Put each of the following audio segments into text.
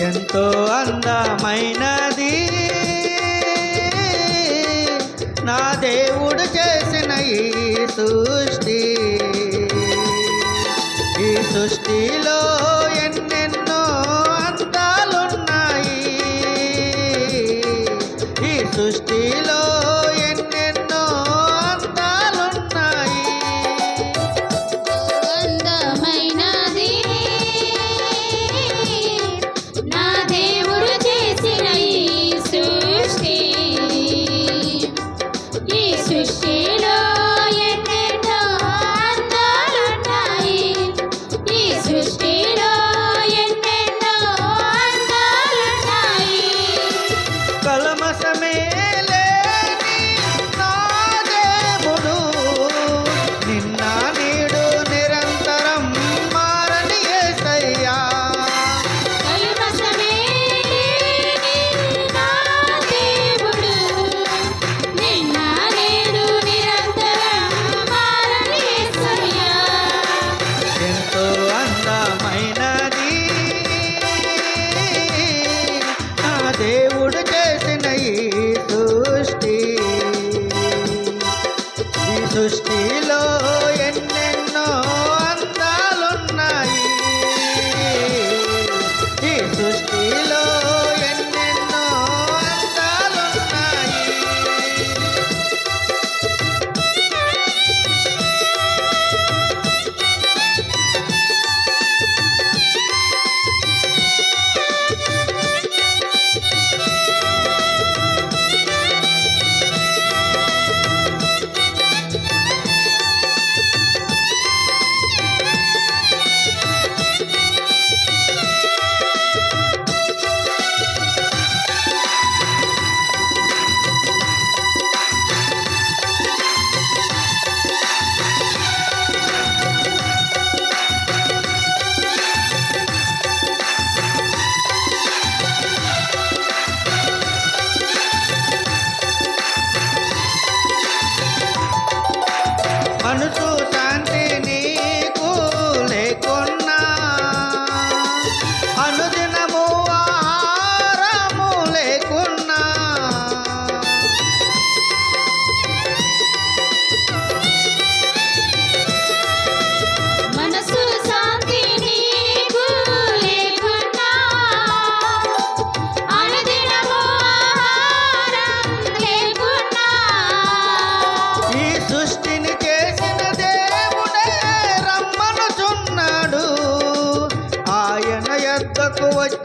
ఎంతో అందమైనది. నా దేవుడు చేసిన ఈ సృష్టి. ఈ సృష్టిలో ఎన్నెన్నో అందాలున్నాయి ఈ సృష్టిలో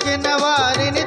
దొరికిన వారిని